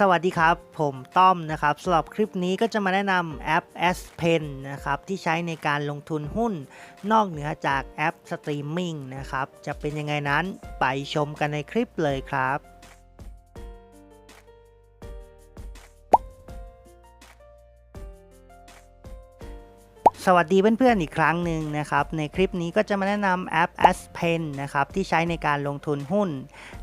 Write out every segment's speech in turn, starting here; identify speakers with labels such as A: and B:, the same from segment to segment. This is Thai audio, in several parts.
A: สวัสดีครับ ผมต้อมนะครับสำหรับคลิปนี้ก็จะมาแนะนำแอป S Pen นะครับที่ใช้ในการลงทุนหุ้นนอกเหนือจากแอปสตรีมมิ่งนะครับจะเป็นยังไงนั้นไปชมกันในคลิปเลยครับ สวัสดีเพื่อนๆอีกครั้งหนึ่งนะครับ ในคลิปนี้ก็จะมาแนะนำแอป S Pen นะครับที่ใช้ในการลงทุนหุ้น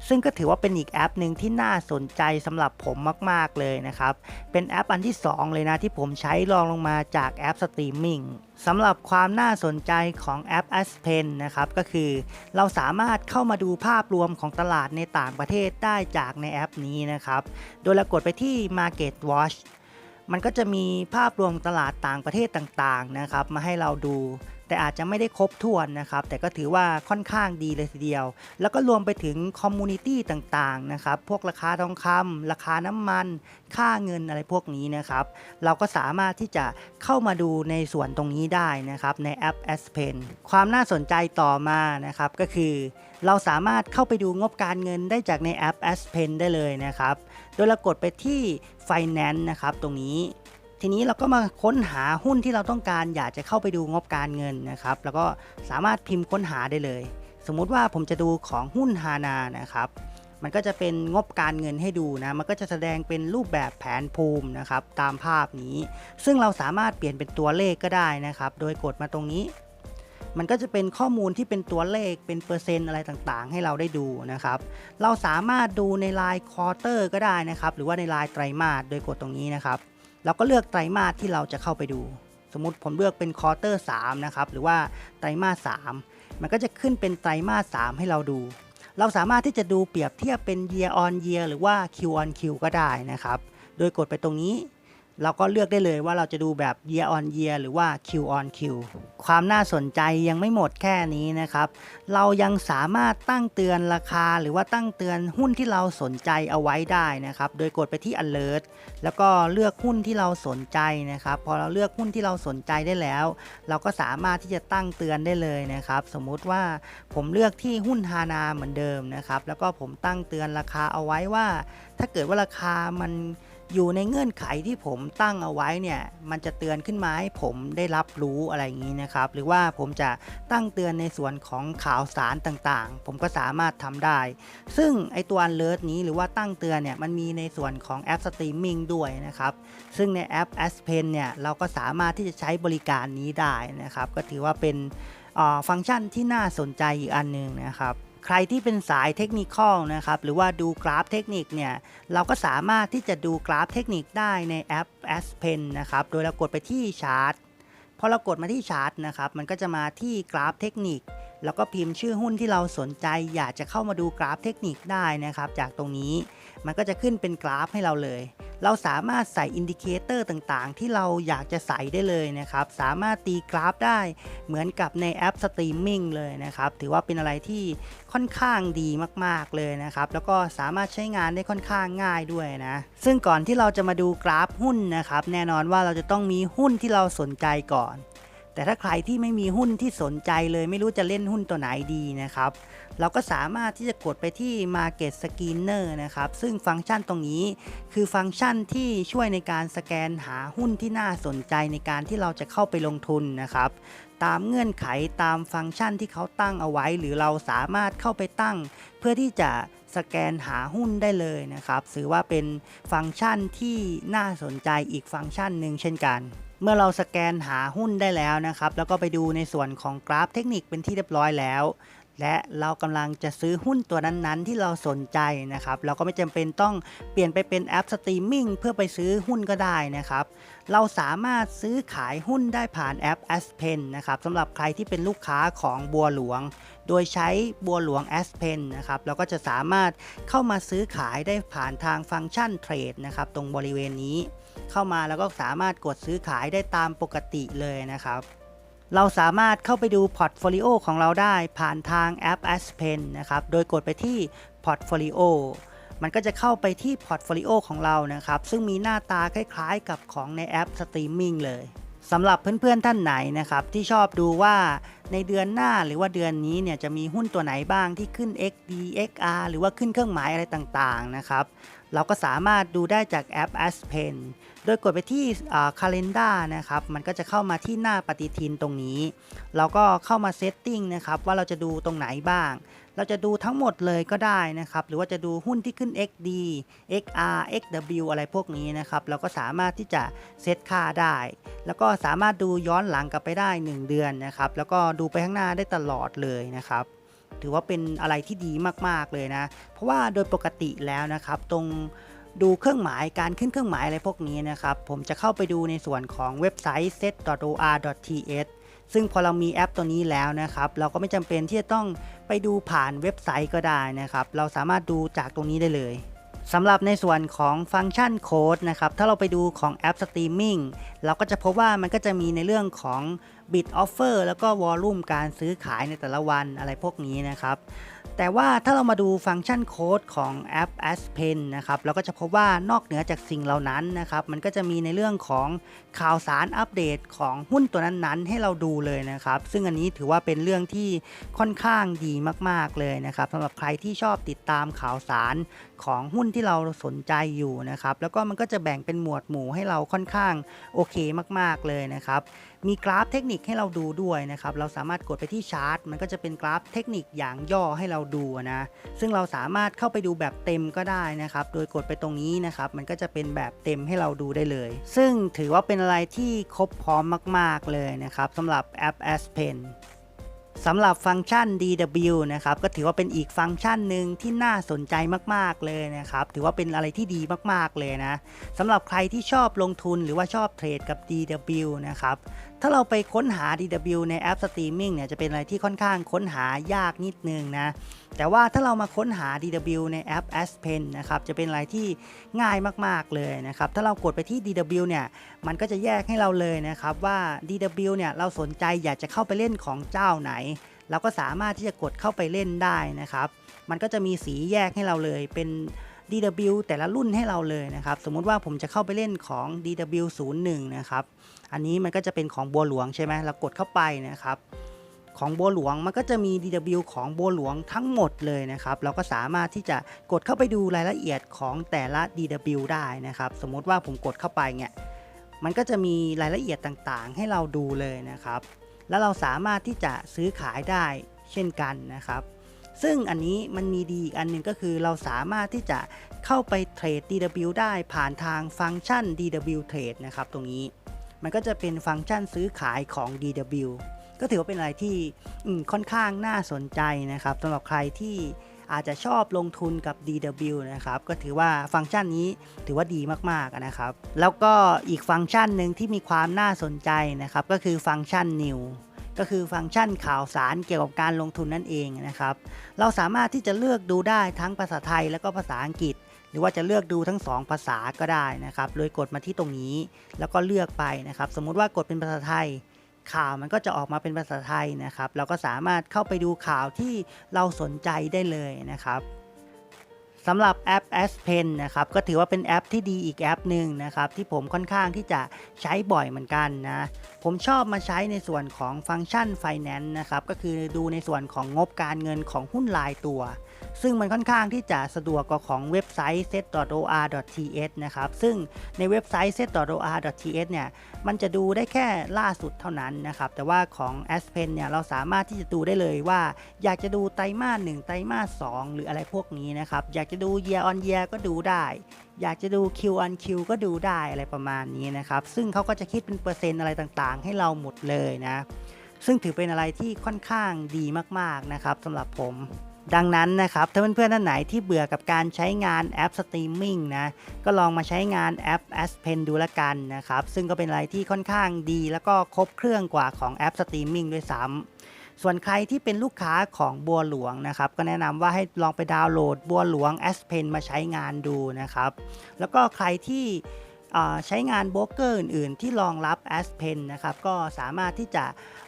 A: ซึ่งก็ถือว่าเป็นอีกแอปหนึ่งที่น่าสนใจสำหรับผมมากๆเลยนะครับ เป็นแอปอันที่ 2 เลยนะที่ผมใช้รองลงมาจากแอปสตรีมมิ่งสำหรับความน่าสนใจของแอป S Pen นะครับก็คือ เราสามารถเข้ามาดูภาพรวมของตลาดในต่างประเทศได้จากในแอปนี้นะครับ โดยเรากดไปที่ Market Watch มันก็จะมีภาพรวมตลาดต่างประเทศต่างๆนะครับ มาให้เราดู แต่อาจจะไม่ได้ครบถ้วนนะครับ แต่ก็ถือว่าค่อนข้างดีเลยทีเดียว แล้วก็รวมไปถึงคอมมูนิตี้ต่างๆนะครับ พวกราคาทองคำราคาน้ำมัน ค่าเงินอะไรพวกนี้นะครับ เราก็สามารถที่จะเข้ามาดูในส่วนตรงนี้ได้นะครับในแอป S Pen ความน่าสนใจต่อมานะครับก็คือเราสามารถเข้าไปดูงบการเงินได้จากในแอป S Pen ได้เลยนะครับ โดยเรากดไปที่ Finance นะครับตรงนี้ ทีนี้เราก็มาค้นหาหุ้นที่เราต้องการอยากจะเข้าไปดูงบการเงินนะครับ แล้วก็สามารถพิมพ์ค้นหาได้เลย สมมุติว่าผมจะดูของหุ้นฮานานะครับ มันก็จะเป็นงบการเงินให้ดูนะ มันก็จะแสดงเป็นรูปแบบแผนภูมินะครับ ตามภาพนี้ ซึ่งเราสามารถเปลี่ยนเป็นตัวเลขก็ได้นะครับ โดยกดมาตรงนี้ มันก็จะเป็นข้อมูลที่เป็นตัวเลขเป็นเปอร์เซ็นต์อะไรต่างๆ ให้เราได้ดูนะครับ เราสามารถดูในรายควอเตอร์ก็ได้นะครับ หรือว่าในรายไตรมาสโดยกดตรงนี้นะครับ เราก็เลือกไตรมาสที่เราจะเข้าไปดู สมมุติผมเลือกเป็นควอเตอร์3นะครับหรือว่าไตรมาส3มันก็จะขึ้นเป็นไตรมาส3ให้เราดู เราสามารถที่จะดูเปรียบเทียบเป็น year on year หรือว่า Q on Q ก็ได้นะครับ โดยกดไปตรงนี้ เราก็เลือกได้เลยว่าเราจะดูแบบ year on year หรือว่า Q on Q ความน่าสนใจยังไม่หมดแค่นี้นะครับ เรายังสามารถตั้งเตือนราคาหรือว่าตั้งเตือนหุ้นที่เราสนใจเอาไว้ได้นะครับ โดยกดไปที่ alert แล้วก็เลือกหุ้นที่เราสนใจนะครับ พอเราเลือกหุ้นที่เราสนใจได้แล้ว เราก็สามารถที่จะตั้งเตือนได้เลยนะครับ สมมุติว่าผมเลือกที่หุ้นฮานาเหมือนเดิมนะครับ แล้วก็ผมตั้งเตือนราคาเอาไว้ว่า ถ้าเกิดว่าราคามัน อยู่ในเงื่อนไขที่ผมตั้งเอาไว้เนี่ยมันจะเตือนขึ้นมาให้ผมได้รับรู้อะไรอย่างนี้นะครับ หรือว่าผมจะตั้งเตือนในส่วนของข่าวสารต่างๆ ผมก็สามารถทำได้ ซึ่งไอตัว alert นี้หรือว่าตั้งเตือนเนี่ยมันมีในส่วนของแอปสตรีมมิ่งด้วยนะครับซึ่งในแอป aspen เนี่ยเราก็สามารถที่จะใช้บริการนี้ได้นะครับ ก็ถือว่าเป็นฟังก์ชันที่น่าสนใจอีกอันหนึ่งนะครับ ใครที่เป็นสายเทคนิคอลนะครับหรือว่าดูกราฟเทคนิคเนี่ยเราก็สามารถที่จะดูกราฟเทคนิคได้ในแอป S Pen นะครับโดยเรากดไปที่ชาร์ตพอเรากดมาที่ชาร์ตนะครับมันก็จะมาที่กราฟเทคนิค แล้วก็พิมพ์ชื่อหุ้นที่เราสนใจ อยากจะเข้ามาดูกราฟเทคนิคได้นะครับจากตรงนี้มันก็จะขึ้นเป็นกราฟให้เราเลย เราสามารถใส่อินดิเคเตอร์ต่างๆ ที่เราอยากจะใส่ได้เลยนะครับ สามารถตีกราฟได้เหมือนกับในแอปสตรีมมิ่งเลยนะครับ ถือว่าเป็นอะไรที่ค่อนข้างดีมากๆเลยนะครับ แล้วก็สามารถใช้งานได้ค่อนข้างง่ายด้วยนะ ซึ่งก่อนที่เราจะมาดูกราฟหุ้นนะครับ แน่นอนว่าเราจะต้องมีหุ้นที่เราสนใจก่อน แต่ถ้าใครที่ไม่มีหุ้นที่สนใจเลยไม่รู้จะเล่นหุ้นตัวไหนดีนะครับ เราก็สามารถที่จะกดไปที่ Market Scanner นะครับ ซึ่งฟังก์ชันตรงนี้คือฟังก์ชันที่ช่วยในการสแกนหาหุ้นที่น่าสนใจในการที่เราจะเข้าไปลงทุนนะครับ ตามเงื่อนไขตามฟังก์ชันที่เขาตั้งเอาไว้ หรือเราสามารถเข้าไปตั้ง เพื่อที่จะสแกนหาหุ้นได้เลยนะครับถือว่าเป็นฟังก์ชันที่น่าสนใจอีกฟังก์ชันหนึ่งเช่นกัน เมื่อเราสแกนหาหุ้นได้แล้วนะครับ แล้วก็ไปดูในส่วนของกราฟเทคนิคเป็นที่เรียบร้อยแล้ว และเรากำลังจะซื้อหุ้นตัวนั้นๆ ที่เราสนใจนะครับ เราก็ไม่จำเป็นต้องเปลี่ยนไปเป็นแอปสตรีมมิ่งเพื่อไปซื้อหุ้นก็ได้นะครับ เราสามารถซื้อขายหุ้นได้ผ่านแอป S Pen นะครับสำหรับใครที่เป็นลูกค้าของบัวหลวง โดยใช้บัวหลวง S Pen นะครับ เราก็จะสามารถเข้ามาซื้อขายได้ผ่านทางฟังก์ชันเทรดนะครับ ตรงบริเวณนี้ เข้ามาแล้วก็สามารถกดซื้อขายได้ตามปกติเลยนะครับ เราสามารถเข้าไปดูพอร์ตโฟลิโอของเราได้ผ่านทางแอป S Pen นะครับ โดยกดไปที่พอร์ตโฟลิโอมันก็จะเข้าไปที่พอร์ตโฟลิโอของเรานะครับ ซึ่งมีหน้าตาคล้ายๆ กับของในแอปสตรีมมิ่งเลยสำหรับเพื่อนๆท่านไหนนะครับที่ชอบดูว่าในเดือนหน้าหรือว่าเดือนนี้เนี่ยจะมีหุ้นตัวไหนบ้างที่ขึ้น XD XR หรือว่าขึ้นเครื่องหมายอะไรต่างๆนะครับ เราก็สามารถดูได้จากแอป S Pen โดยกดไปที่อ่า calendar นะครับ มันก็จะเข้ามาที่หน้าปฏิทินตรงนี้ เราก็เข้ามา setting นะครับ ว่าเราจะดูตรงไหนบ้าง เราจะดูทั้งหมดเลยก็ได้นะครับ หรือว่าจะดูหุ้นที่ขึ้น XD XR XW อะไรพวกนี้นะครับ เราก็สามารถที่จะเซตค่าได้ แล้วก็สามารถดูย้อนหลังกลับไปได้ 1 เดือนนะครับ แล้วก็ดูไปข้างหน้าได้ตลอดเลยนะครับ ถือว่าเป็นอะไรที่ดีมากๆเลยนะ เพราะว่าโดยปกติแล้วนะครับ ตรงดูเครื่องหมายการขึ้นเครื่องหมายอะไรพวกนี้นะครับ ผมจะเข้าไปดูในส่วนของเว็บไซต์ set.or.th ซึ่งพอเรามีแอปตัวนี้แล้วนะครับ เราก็ไม่จำเป็นที่จะต้องไปดูผ่านเว็บไซต์ก็ได้นะครับ เราสามารถดูจากตรงนี้ได้เลยสำหรับในส่วนของฟังก์ชันโค้ดนะครับ ถ้าเราไปดูของแอปสตรีมมิ่งเราก็จะพบว่ามันก็จะมีในเรื่องของ Bit Offer แล้วก็วอลลุ่มการซื้อขายในแต่ละวันอะไรพวกนี้นะครับ แต่ว่าถ้าเรามาดูฟังก์ชันโค้ดของแอป S Pen นะครับเราก็จะพบว่านอกเหนือจากสิ่งเหล่านั้นนะครับมันก็จะมีในเรื่องของข่าวสารอัปเดตของหุ้นตัวนั้นๆ ให้เราดูเลยนะครับ ซึ่งอันนี้ถือว่าเป็นเรื่องที่ค่อนข้างดีมากๆเลยนะครับสำหรับใครที่ชอบติดตามข่าวสารของหุ้นที่เราสนใจอยู่นะครับแล้วก็มันก็จะแบ่งเป็นหมวดหมู่ให้เราค่อนข้างโอเคมาก ๆเลยนะครับมีกราฟเทคนิคให้เราดูด้วยนะครับ เราสามารถกดไปที่ชาร์ตมันก็จะเป็นกราฟเทคนิคอย่างย่อให้เราดูนะ ซึ่งเราสามารถเข้าไปดูแบบเต็มก็ได้นะครับ โดยกดไปตรงนี้นะครับ มันก็จะเป็นแบบเต็มให้เราดูได้เลย ซึ่งถือว่าเป็นอะไรที่ครบพร้อมมาก ๆเลยนะครับสำหรับแอป S Pen สำหรับฟังก์ชัน DW นะครับก็ถือว่าเป็นอีกฟังก์ชันหนึ่งที่น่าสนใจมากๆเลยนะครับถือว่าเป็นอะไรที่ดีมากๆเลยนะสำหรับใครที่ชอบลงทุนหรือว่าชอบเทรดกับ DW นะครับถ้าเราไปค้นหา DW ในแอปสตรีมมิ่งเนี่ยจะเป็นอะไรที่ค่อนข้างค้นหายากนิดนึงนะ แต่ว่าถ้าเรามาค้นหา DW ในแอป S Pen นะครับ จะเป็นอะไรที่ง่ายมาก ๆ เลยนะครับ ถ้าเรากดไปที่ DW เนี่ย มันก็จะแยกให้เราเลยนะครับว่า DW เนี่ย เราสนใจอยากจะเข้าไปเล่นของเจ้าไหน เราก็สามารถที่จะกดเข้าไปเล่นได้นะครับ มันก็จะมีสีแยกให้เราเลย เป็น DW แต่ละรุ่นให้เราเลยนะครับ สมมุติว่าผมจะเข้าไปเล่นของ DW 01 นะครับ อันนี้มันก็จะเป็นของบัวหลวงใช่ไหมเรากดเข้าไปนะครับ ของบัวหลวงมันก็จะมี DW ของบัวหลวงทั้งหมดเลยนะครับ เราก็สามารถที่จะกดเข้าไปดูรายละเอียดของแต่ละ DW ได้นะครับ สมมติว่าผมกดเข้าไปเนี่ยมันก็จะมีรายละเอียดต่างๆ ให้เราดูเลยนะครับ แล้วเราสามารถที่จะซื้อขายได้เช่นกันนะครับ ซึ่งอันนี้มันมีดีอีกอันหนึ่งก็คือเราสามารถที่จะเข้าไปเทรด DW ได้ผ่านทางฟังก์ชัน DW Trade นะครับตรงนี้ มันก็จะเป็นฟังก์ชันซื้อขายของ DW ก็ถือว่าเป็นอะไรที่ค่อนข้างน่าสนใจนะครับสำหรับใครที่อาจจะชอบลงทุนกับ DW นะครับ ก็ถือว่าฟังก์ชันนี้ถือว่าดีมากๆนะครับ แล้วก็อีกฟังก์ชันหนึ่งที่มีความน่าสนใจนะครับ ก็คือฟังก์ชัน New ก็คือฟังก์ชันข่าวสารเกี่ยวกับการลงทุนนั่นเองนะครับ เราสามารถที่จะเลือกดูได้ทั้งภาษาไทยแล้วก็ภาษาอังกฤษ หรือว่าจะเลือกดูทั้ง 2 ภาษาก็ได้นะครับ โดยกดมาที่ตรงนี้ แล้วก็เลือกไปนะครับ สมมุติว่ากดเป็นภาษาไทย ข่าวมันก็จะออกมาเป็นภาษาไทยนะครับ เราก็สามารถเข้าไปดูข่าวที่เราสนใจได้เลยนะครับสำหรับแอป S Pen นะครับก็ถือว่าเป็นแอปที่ดีอีกแอปหนึ่งนะครับที่ผมค่อนข้างที่จะใช้บ่อยเหมือนกันนะผมชอบมาใช้ในส่วนของฟังก์ชัน Finance นะครับก็คือดูในส่วนของงบการเงินของหุ้นรายตัว ซึ่งมันค่อนข้างที่จะสะดวกกว่าของเว็บไซต์ set.or.th นะครับ ซึ่งในเว็บไซต์ set.or.th เนี่ย มันจะดูได้แค่ล่าสุดเท่านั้นนะครับ แต่ว่าของ a s p e n เนี่ย เราสามารถที่จะดูได้เลยว่า อยากจะดูไตรมาส1ไตรมาส2หรืออะไรพวกนี้นะครับ อยากจะดู year on year ก็ดูได้ อยากจะดู Q on Q ก็ดูได้อะไรประมาณนี้นะครับ ซึ่งเขาก็จะคิดเป็นเปอร์เซ็นต์อะไรต่างๆ ให้เราหมดเลยนะ ซึ่งถือเป็นอะไรที่ค่อนข้างดีมากๆนะครับสำหรับผม ดังนั้นนะครับ ถ้าเพื่อนๆท่านไหนที่เบื่อกับการใช้งานแอปสตรีมมิ่งนะ ก็ลองมาใช้งานแอป S Pen ดูละกันนะครับ ซึ่งก็เป็นอะไรที่ค่อนข้างดี แล้วก็ครบเครื่องกว่าของแอปสตรีมมิ่งด้วยซ้ำส่วนใครที่เป็นลูกค้าของบัวหลวงนะครับ ก็แนะนำว่าให้ลองไปดาวน์โหลดบัวหลวง S Pen มาใช้งานดูนะครับ แล้วก็ใครที่ ใช้งานโบรกเกอร์อื่นๆ ที่รองรับ S Pen นะครับก็สามารถที่จะ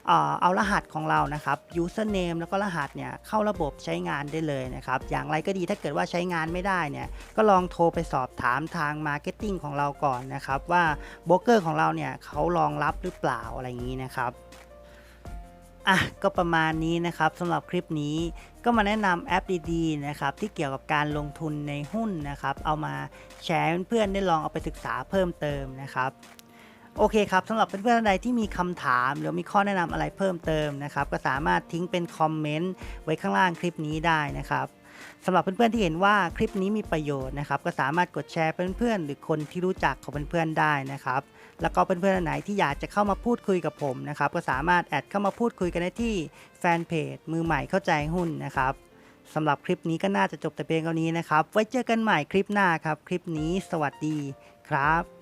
A: เอ่อเอารหัสของเรานะครับ username แล้วก็รหัสเนี่ยเข้าระบบใช้งานได้เลยนะครับ อย่างไรก็ดีถ้าเกิดว่าใช้งานไม่ได้เนี่ยก็ลองโทรไปสอบถามทาง Marketing ของเราก่อนนะครับ ว่าโบรกเกอร์ของเราเนี่ยเขารองรับหรือเปล่าอะไรอย่างนี้นะครับ อะก็ประมาณนี้นะครับสำหรับคลิปนี้ก็มาแนะนำแอปดีๆนะครับที่เกี่ยวกับการลงทุนในหุ้นนะครับเอามาแชร์เพื่อนๆได้ลองเอาไปศึกษาเพิ่มเติมนะครับโอเคครับสำหรับเพื่อนๆท่านใดที่มีคำถาม หรือมีข้อแนะนำอะไรเพิ่มเติมนะครับก็สามารถทิ้งเป็นคอมเมนต์ไว้ข้างล่างคลิปนี้ได้นะครับสำหรับเพื่อนๆที่เห็นว่าคลิปนี้มีประโยชน์นะครับก็สามารถกดแชร์เพื่อนๆหรือคนที่รู้จักของเพื่อนๆได้นะครับ แล้วก็เพื่อนๆไหนที่อยากจะเข้ามาพูดคุยกับผมนะครับก็สามารถแอดเข้ามาพูดคุยกันได้ที่แฟนเพจมือใหม่เข้าใจหุ้นนะครับสำหรับคลิปนี้ก็น่าจะจบแต่เพียงเท่านี้นะครับ ไว้เจอกันใหม่คลิปหน้าครับ คลิปนี้สวัสดีครับ